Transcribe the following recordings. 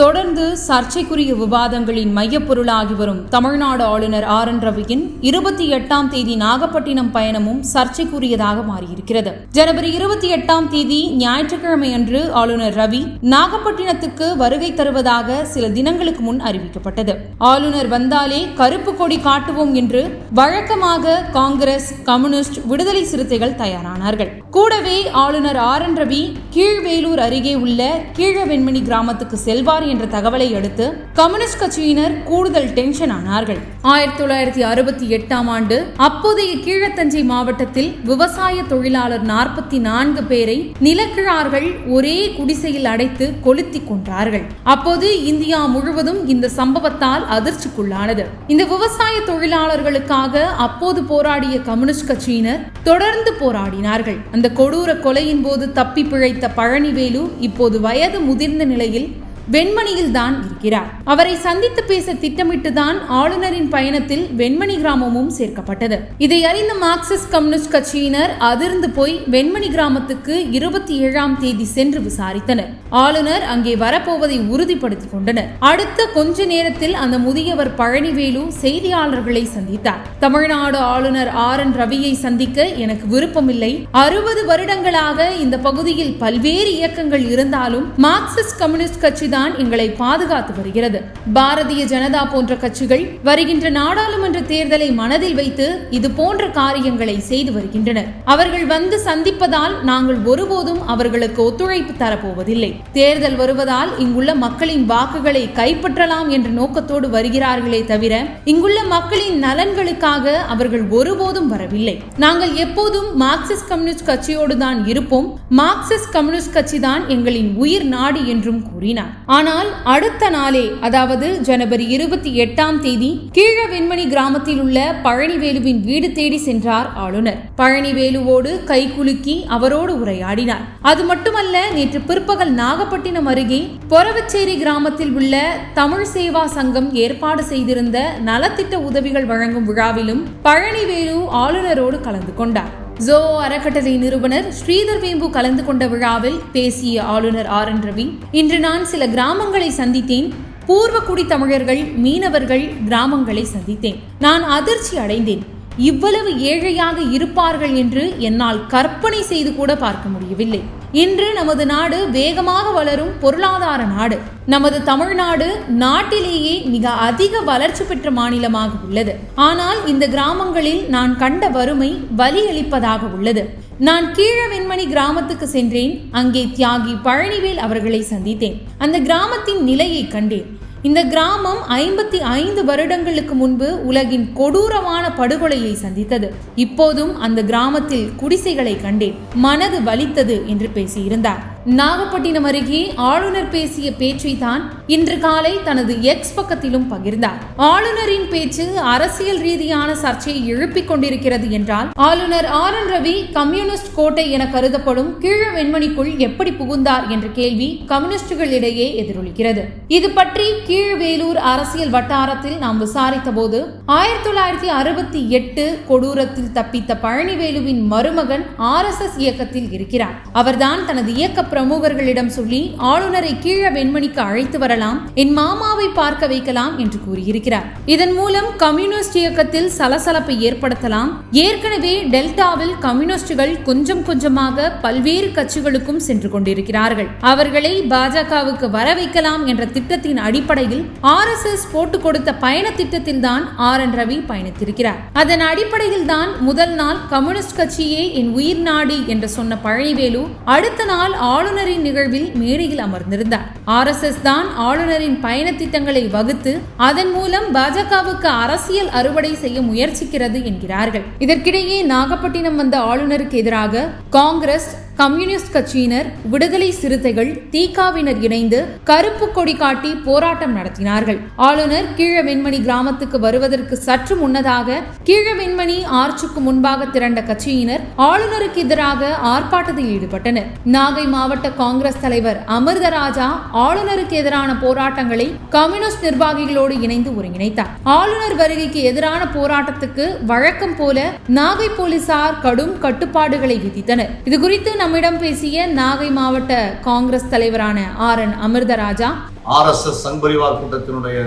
தொடர்ந்து சர்ச்சைக்குரிய விவாதங்களின் மையப்பொருளாகி வரும் தமிழ்நாடு ஆளுநர் ஆர் என் ரவியின் இருபத்தி எட்டாம் தேதி நாகப்பட்டினம் பயணமும் சர்ச்சைக்குரியதாக மாறியிருக்கிறது. ஜனவரி இருபத்தி எட்டாம் தேதி ஞாயிற்றுக்கிழமை அன்று ஆளுநர் ரவி நாகப்பட்டினத்துக்கு வருகை தருவதாக சில தினங்களுக்கு முன் அறிவிக்கப்பட்டது. ஆளுநர் வந்தாலே கருப்பு கொடி காட்டுவோம் என்று வழக்கமாக காங்கிரஸ் கம்யூனிஸ்ட் விடுதலை சிறுத்தைகள் தயாரானார்கள். கூடவே ஆளுநர் ஆர் என் ரவி கீழ்வேலூர் அருகே உள்ள கீழவெண்மணி கிராமத்துக்கு செல்வார் என்ற தகவலை அடுத்து கம்யூனிஸ்ட் கட்சியினர் கூடுதல் டென்ஷன் ஆனார்கள். ஆயிரத்தி தொள்ளாயிரத்தி அறுபத்தி எட்டாம் ஆண்டு அப்போதைய கீழத்தஞ்சை மாவட்டத்தில் விவசாய தொழிலாளர் நாற்பத்தி நான்கு பேரை நிலக்கிழார்கள் ஒரே குடிசையில் அடைத்து கொளுத்தி கொன்றார்கள். அப்போது இந்தியா முழுவதும் இந்த சம்பவத்தால் அதிர்ச்சிக்குள்ளானது. இந்த விவசாய தொழிலாளர்களுக்காக அப்போது போராடிய கம்யூனிஸ்ட் கட்சியினர் தொடர்ந்து போராடினார்கள். அந்த கொடூர கொலையின் போது தப்பி பிழைத்த பழனிவேலு இப்போது வயது முதிர்ந்த நிலையில் வெண்மணியில் தான் இருக்கிறார். அவரை சந்தித்து பேச திட்டமிட்டுதான் ஆளுநரின் பயணத்தில் வெண்மணி கிராமமும் சேர்க்கப்பட்டது. இதை அறிந்த மார்க்சிஸ்ட் கம்யூனிஸ்ட் கட்சியினர் அதிர்ந்து போய் வெண்மணி கிராமத்துக்கு இருபத்தி ஏழாம் தேதி சென்று விசாரித்தனர். ஆளுநர் அங்கே வரப்போவதை உறுதிப்படுத்திக் கொண்டனர். அடுத்த கொஞ்ச நேரத்தில் அந்த முதியவர் பழனிவேலு செய்தியாளர்களை சந்தித்தார். தமிழ்நாடு ஆளுநர் ஆர் என் ரவியை சந்திக்க எனக்கு விருப்பமில்லை. அறுபது வருடங்களாக இந்த பகுதியில் பல்வேறு இயக்கங்கள் இருந்தாலும் மார்க்சிஸ்ட் கம்யூனிஸ்ட் கட்சி தான் எங்களை பாதுகாத்து வருகிறது. பாரதிய ஜனதா போன்ற கட்சிகள் வருகின்ற நாடாளுமன்ற தேர்தலை மனதில் வைத்து இது போன்ற காரியங்களை செய்து வருகின்றனர். அவர்கள் வந்து சந்திப்பதால் நாங்கள் ஒருபோதும் அவர்களுக்கு ஒத்துழைப்பு தரப்போவதில்லை. தேர்தல் வருவதால் இங்குள்ள மக்களின் வாக்குகளை கைப்பற்றலாம் என்ற நோக்கத்தோடு வருகிறார்களே தவிர இங்குள்ள மக்களின் நலன்களுக்காக அவர்கள் ஒருபோதும் வரவில்லை. நாங்கள் எப்போதும் மார்க்சிஸ்ட் கம்யூனிஸ்ட் கட்சியோடு தான் இருப்போம். மார்க்சிஸ்ட் கம்யூனிஸ்ட் கட்சி தான் எங்களின் உயிர் நாடு என்றும் கூறினார். ஆனால் அடுத்த நாளே அதாவது ஜனவரி இருபத்தி எட்டாம் தேதி கீழ வெண்மணி கிராமத்தில் உள்ள பழனிவேலுவின் வீடு தேடி சென்றார் ஆளுநர். பழனிவேலுவோடு கைகுலுக்கி அவரோடு உரையாடினார். அது மட்டுமல்ல நேற்று பிற்பகல் நாகப்பட்டினம் அருகே பொறவச்சேரி கிராமத்தில் உள்ள தமிழ் சேவா சங்கம் ஏற்பாடு செய்திருந்த நலத்திட்ட உதவிகள் வழங்கும் விழாவிலும் பழனிவேலு ஆளுநரோடு கலந்து கொண்டார். ஜோ அறக்கட்டளை நிறுவனர் ஸ்ரீதர் வேம்பு கலந்து கொண்ட விழாவில் பேசிய ஆளுநர் ஆர் என் ரவி இன்று நான் சில கிராமங்களை சந்தித்தேன். பூர்வக்குடி தமிழர்கள் மீனவர்கள் கிராமங்களை சந்தித்தேன். நான் அதிர்ச்சி அடைந்தேன். இவ்வளவு ஏழையாக இருப்பார்கள் என்று என்னால் கற்பனை செய்து கூட பார்க்க முடியவில்லை. இன்று நமது நாடு வேகமாக வளரும் பொருளாதார நாடு. நமது தமிழ்நாடு நாட்டிலேயே மிக அதிக வளர்ச்சி பெற்ற மாநிலமாக உள்ளது. ஆனால் இந்த கிராமங்களில் நான் கண்ட வறுமை வலியளிப்பதாக உள்ளது. நான் கீழ வெண்மணி கிராமத்துக்கு சென்றேன். அங்கே தியாகி பழனிவேல் அவர்களை சந்தித்தேன். அந்த கிராமத்தின் நிலையை கண்டேன். இந்த கிராமம் ஐம்பத்தி ஐந்து வருடங்களுக்கு முன்பு உலகின் கொடூரமான படுகொலையை சந்தித்தது. இப்போதும் அந்த கிராமத்தில் குடிசைகளை கண்டேன். மனது வலித்தது என்று பேசியிருந்தார். நாகப்பட்டினம் அருகே ஆளுநர் பேசிய பேச்சை தான் இன்று காலை தனது எக்ஸ் பக்கத்திலும் பகிர்ந்தார். ஆளுநரின் பேச்சு அரசியல் ரீதியான சர்ச்சையை எழுப்பிக் கொண்டிருக்கிறது என்றால் ஆளுநர் ஆர் என் ரவி கம்யூனிஸ்ட் கோட்டை என கருதப்படும் கீழ வெண்மணிக்குள் எப்படி புகுந்தார் என்ற கேள்வி கம்யூனிஸ்டுகளிடையே எதிரொலிக்கிறது. இது பற்றி கீழ்வேலூர் அரசியல் வட்டாரத்தில் நாம் விசாரித்த போது ஆயிரத்தி தொள்ளாயிரத்தி அறுபத்தி எட்டு கொடூரத்தில் தப்பித்த பழனிவேலுவின் மருமகன் ஆர் எஸ் எஸ் இயக்கத்தில் இருக்கிறார். அவர்தான் தனது இயக்க பிரமுகர்களிடம் சொல்லி ஆளுநரை கீழ வெண்மணிக்கு அழைத்து வரலாம் என் மாமாவை பார்க்க வைக்கலாம் என்று கூறியிருக்கிறார். இதன் மூலம் கம்யூனிஸ்ட் இயக்கத்தில் சலசலப்பை ஏற்படுத்தலாம். ஏற்கனவே டெல்டாவில் கம்யூனிஸ்டுகள் கொஞ்சம் கொஞ்சமாக பல்வேறு கட்சிகளுக்கும் சென்று கொண்டிருக்கிறார்கள். அவர்களை பாஜகவுக்கு வர வைக்கலாம் என்ற திட்டத்தின் அடிப்படையில் ஆர் எஸ் எஸ் போட்டுக் கொடுத்த பயண திட்டத்தில் தான் ஆர் என் ரவி பயணித்திருக்கிறார். அதன் அடிப்படையில் தான் முதல் நாள் கம்யூனிஸ்ட் கட்சியே என் உயிர் நாடி என்று சொன்ன பழனிவேலு அடுத்த நாள் ஆளுநரின் நிகழ்வில் மேடையில் அமர்ந்திருந்தார். ஆர் எஸ் எஸ் தான் ஆளுநரின் பயண திட்டங்களை வகுத்து அதன் மூலம் பாஜகவுக்கு அரசியல் அறுவடை செய்ய முயற்சிக்கிறது என்கிறார்கள். இதற்கிடையே நாகப்பட்டினம் வந்த ஆளுநருக்கு எதிராக காங்கிரஸ் கம்யூனிஸ்ட் கட்சியினர் விடுதலை சிறுத்தைகள் தீகாவினர் இணைந்து கருப்பு கொடி காட்டி போராட்டம் நடத்தினார்கள். ஆளுநர் கீழவெண்மணி கிராமத்துக்கு வருவதற்கு சற்று முன்னதாக கீழவெண்மணி ஆர்ச்சுக்கு முன்பாக திரண்ட கட்சியினர் ஆளுநருக்கு எதிராக ஆர்ப்பாட்டத்தில் ஈடுபட்டனர். நாகை மாவட்ட காங்கிரஸ் தலைவர் அமிர்தராஜா ஆளுநருக்கு எதிரான போராட்டங்களை கம்யூனிஸ்ட் நிர்வாகிகளோடு இணைந்து ஒருங்கிணைத்தார். ஆளுநர் வருகைக்கு எதிரான போராட்டத்துக்கு வழக்கம் போல நாகை போலீசார் கடும் கட்டுப்பாடுகளை விதித்தனர். இது குறித்து நம்மிடம் பேசிய நாகை மாவட்ட காங்கிரஸ் தலைவரான R N Amirtharaja. RSS Sangh Parivar கூட்டத்தினுடைய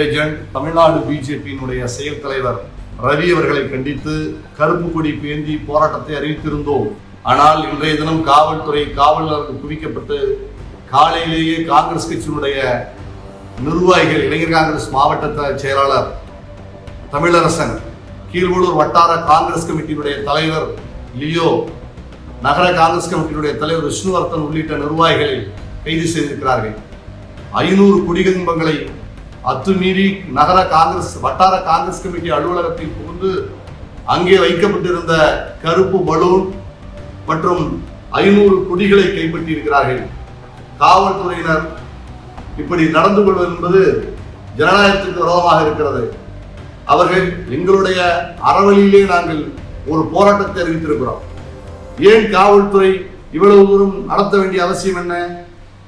ஏஜென்ட் தமிழ்நாடு பிஜேபியினுடைய செயல் தலைவர் ரவி அவர்களை கண்டித்து கருப்பு கொடி பேந்தி போராட்டத்தை அறிவித்திருந்தோம். ஆனால் இன்றைய தினம் காவல்துறை காவலர்கள் குவிக்கப்பட்டு காலையிலேயே காங்கிரஸ் கட்சியினுடைய நிர்வாகிகள் இளைஞர் காங்கிரஸ் மாவட்ட செயலாளர் தமிழரசன் கீழ்வளூர் வட்டார காங்கிரஸ் கமிட்டியினுடைய தலைவர் லியோ நகர காங்கிரஸ் கமிட்டியினுடைய தலைவர் விஷ்ணுவர்த்தன் உள்ளிட்ட நிர்வாகிகளை கைது செய்திருக்கிறார்கள். ஐநூறு குடிகம்பங்களை அத்துமீறி நகர காங்கிரஸ் வட்டார காங்கிரஸ் கமிட்டி அலுவலகத்தில் புகுந்து அங்கே வைக்கப்பட்டிருந்த கருப்பு பலூன் மற்றும் ஐநூறு குடிகளை கைப்பற்றியிருக்கிறார்கள். காவல்துறையினர் இப்படி நடந்து கொள்வது என்பது ஜனநாயகத்திற்கு விரோதமாக இருக்கிறது. அவர்கள் எங்களுடைய அறவழியிலே நாங்கள் ஒரு போராட்டத்தை அறிவித்திருக்கிறோம். ஏன் காவல்துறை இவ்வளவு தூரம் நடத்த வேண்டிய அவசியம் என்ன?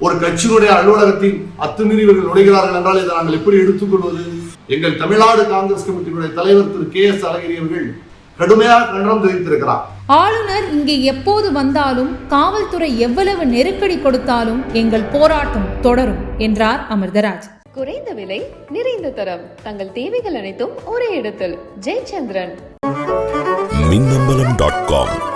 ஒரு கட்சியினுடைய அலுவலகத்தில் அத்துமீறி இவர்கள் நுழைகிறார்கள் என்றால் இதை நாங்கள் எப்படி எடுத்துக்கொள்வது? எங்கள் தமிழ்நாடு காங்கிரஸ் கமிட்டியினுடைய தலைவர் திரு கே எஸ் அழகிரி அவர்கள் கடுமையாக கண்டனம் தெரிவித்திருக்கிறார். ஆளுநர் இங்கே எப்போது வந்தாலும் காவல்துறை எவ்வளவு நெருக்கடி கொடுத்தாலும் எங்கள் போராட்டம் தொடரும் என்றார் அமிர்தராஜ். குறைந்த விலை நிறைந்த தரம் தங்கள் தேவைகள் அனைத்தும் ஒரே இடத்தில். ஜெயச்சந்திரன். Minnambalam dot com